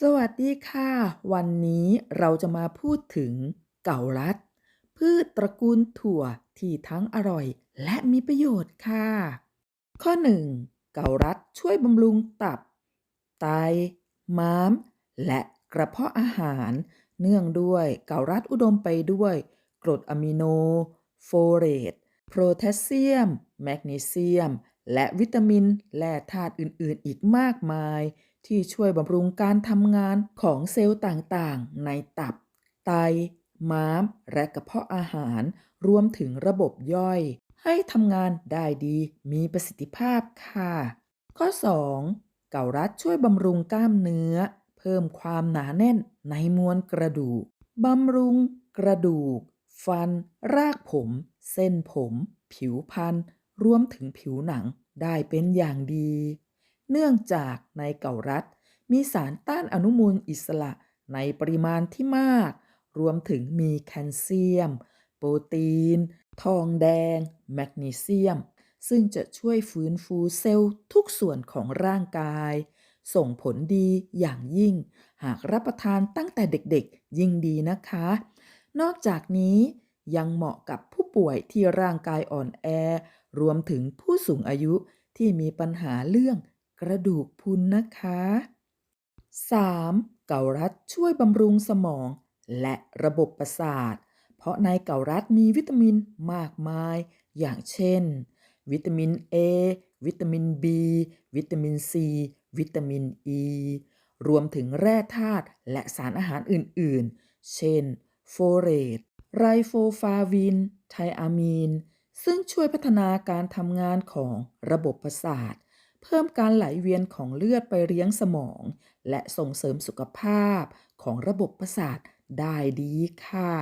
สวัสดีค่ะ วันนี้เราจะมาพูดถึงเก่าลัด พืชตระกูลถั่วที่ทั้งอร่อยและมีประโยชน์ค่ะ ข้อ 1. เก่าลัดช่วยบำรุงตับ ไต ม้าม และกระเพาะอาหาร เนื่องด้วยเก่าลัดอุดมไปด้วย กรดอะมิโน โฟเลตโพแทสเซียม แมกนีเซียม และวิตามิน และธาตุอื่น ๆ อีกมากมาย ที่ช่วยบำรุงการทำงานของเซลล์ต่างๆ ในตับ ไต ม้าม และกระเพาะอาหาร รวมถึงระบบย่อย ให้ทำงานได้ดีมีประสิทธิภาพค่ะ ข้อ 2. เกาลัดช่วยบำรุงกล้ามเนื้อ เพิ่มความหนาแน่นในมวลกระดูกบำรุง กระดูก ฟัน รากผม เส้นผม ผิวพรรณรวมถึงผิวหนังได้เป็นอย่างดี เนื่องจากในเก่าลัดมีสารต้านอนุมูลอิสระในปริมาณที่มาก รวมถึงมีแคลเซียม โปรตีน ทองแดง แมกนีเซียม ซึ่งจะช่วยฟื้นฟูเซลล์ทุกส่วนของร่างกาย ส่งผลดีอย่างยิ่ง หากรับประทานตั้งแต่เด็กๆ ยิ่งดีนะคะ นอกจากนี้ยังเหมาะกับผู้ป่วยที่ร่างกายอ่อนแอ รวมถึงผู้สูงอายุที่มีปัญหาเรื่อง กระดูกพุนนะคะ 3. เกาลัดช่วยบำรุงสมอง และระบบประสาท เพราะในเกาลัดมีวิตามินมากมาย อย่างเช่น วิตามิน A วิตามิน B วิตามิน C วิตามิน E รวมถึงแร่ธาตุและสารอาหารอื่น ๆ เช่น โฟเลตไรโฟฟาวิน ไทอะมีน ซึ่งช่วยพัฒนาการทำงานของระบบประสาท เพิ่มการไหลเวียนของเลือดไปเลี้ยงสมอง และส่งเสริมสุขภาพของระบบประสาทได้ดีค่ะ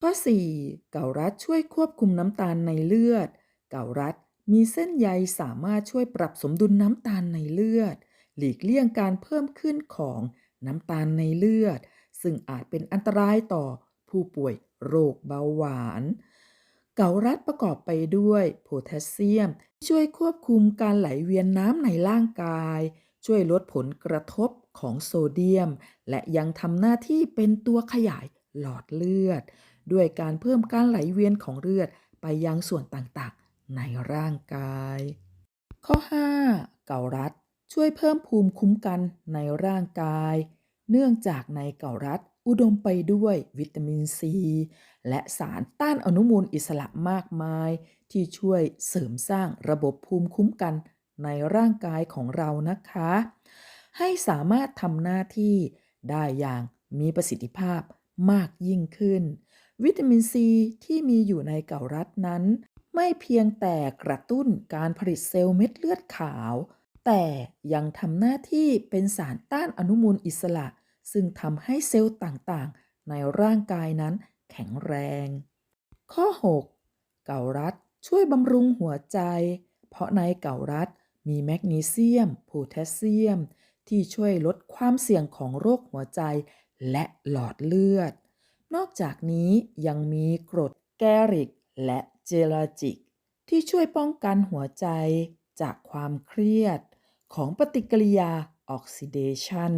ข้อ 4. เกาลัดช่วยควบคุมน้ำตาลในเลือด เกาลัดมีเส้นใยสามารถช่วยปรับสมดุลน้ำตาลในเลือด หลีกเลี่ยงการเพิ่มขึ้นของน้ำตาลในเลือด ซึ่งอาจเป็นอันตรายต่อผู้ป่วยโรคเบาหวาน เกาลัดประกอบไปด้วยโพแทสเซียม ช่วยควบคุมการไหลเวียนน้ำในร่างกาย ช่วยลดผลกระทบของโซเดียม และยังทำหน้าที่เป็นตัวขยายหลอดเลือด ด้วยการเพิ่มการไหลเวียนของเลือดไปยังส่วนต่างๆ ในร่างกาย ข้อ 5. เกาลัดช่วยเพิ่มภูมิคุ้มกันในร่างกาย เนื่องจากในเกาลัด อุดมไปด้วยวิตามินซี และสารต้านอนุมูลอิสระมากมาย ที่ช่วยเสริมสร้างระบบภูมิคุ้มกันในร่างกายของเรานะคะ ให้สามารถทำหน้าที่ได้อย่างมีประสิทธิภาพมากยิ่งขึ้น วิตามินซีที่มีอยู่ในเกาลัดนั้น ไม่เพียงแต่กระตุ้นการผลิตเซลล์เม็ดเลือดขาว แต่ยังทำหน้าที่เป็นสารต้านอนุมูลอิสระ ซึ่งทำให้เซลล์ต่างๆ ในร่างกายนั้นแข็งแรง ข้อ 6. เกาลัดช่วยบำรุงหัวใจ เพราะในเกาลัดมีแมกนีเซียมโพแทสเซียม ที่ช่วยลดความเสี่ยงของโรคหัวใจ และหลอดเลือด นอกจากนี้ยังมีกรดแกริก และเจลาจิก ที่ช่วยป้องกันหัวใจจากความเครียด ของปฏิกิริยาออกซิเดชัน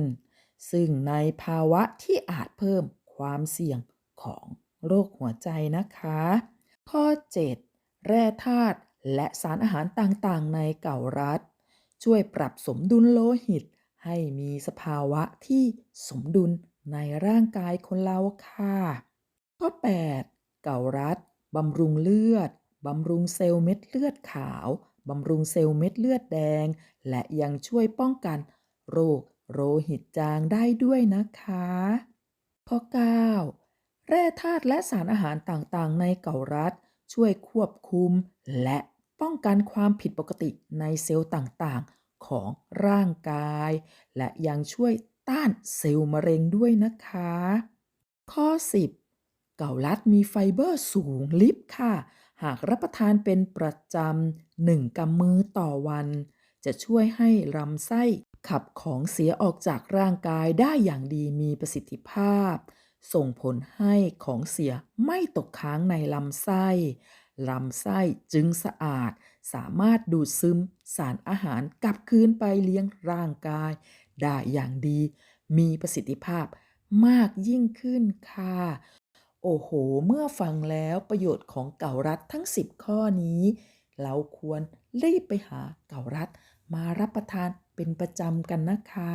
ซึ่งในภาวะที่อาจเพิ่มความเสี่ยงของโรคหัวใจนะคะ ข้อ 7 แร่ธาตุและสารอาหารต่างๆ ในเก่าลัดช่วยปรับสมดุลโลหิต ให้มีสภาวะที่สมดุลในร่างกายคนเราค่ะ ข้อ 8 เก่าลัดบำรุงเลือด บำรุงเซลล์เม็ดเลือดขาว บำรุงเซลล์เม็ดเลือดแดง และยังช่วยป้องกันโรค โลหิตจางได้ด้วยนะคะ ข้อ 9 แร่ธาตุและสารอาหารต่างๆ ในเก่าลัดช่วยควบคุม และป้องกันความผิดปกติในเซลล์ต่างๆ ของร่างกาย และยังช่วยต้านเซลล์มะเร็งด้วยนะคะ ข้อ 10 เก่าลัดมีไฟเบอร์สูงลิบค่ะ หากรับประทานเป็นประจำหนึ่งกำมือต่อวัน จะช่วยให้ลำไส้ ขับของเสียออกจากร่างกายได้อย่างดีมีประสิทธิภาพ ส่งผลให้ของเสียไม่ตกค้างในลำไส้ลำไส้จึงสะอาด สามารถดูดซึมสารอาหารกลับคืนไปเลี้ยงร่างกาย ได้อย่างดี มีประสิทธิภาพมากยิ่งขึ้นค่ะ โอ้โห เมื่อฟังแล้วประโยชน์ของเก่ารัดทั้ง 10 ข้อนี้ เราควรรีบไปหาเก่ารัดมารับประทาน เป็นประจำกันนะคะ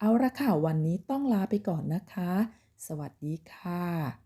เอาละค่ะวันนี้ต้องลาไปก่อนนะคะ สวัสดีค่ะ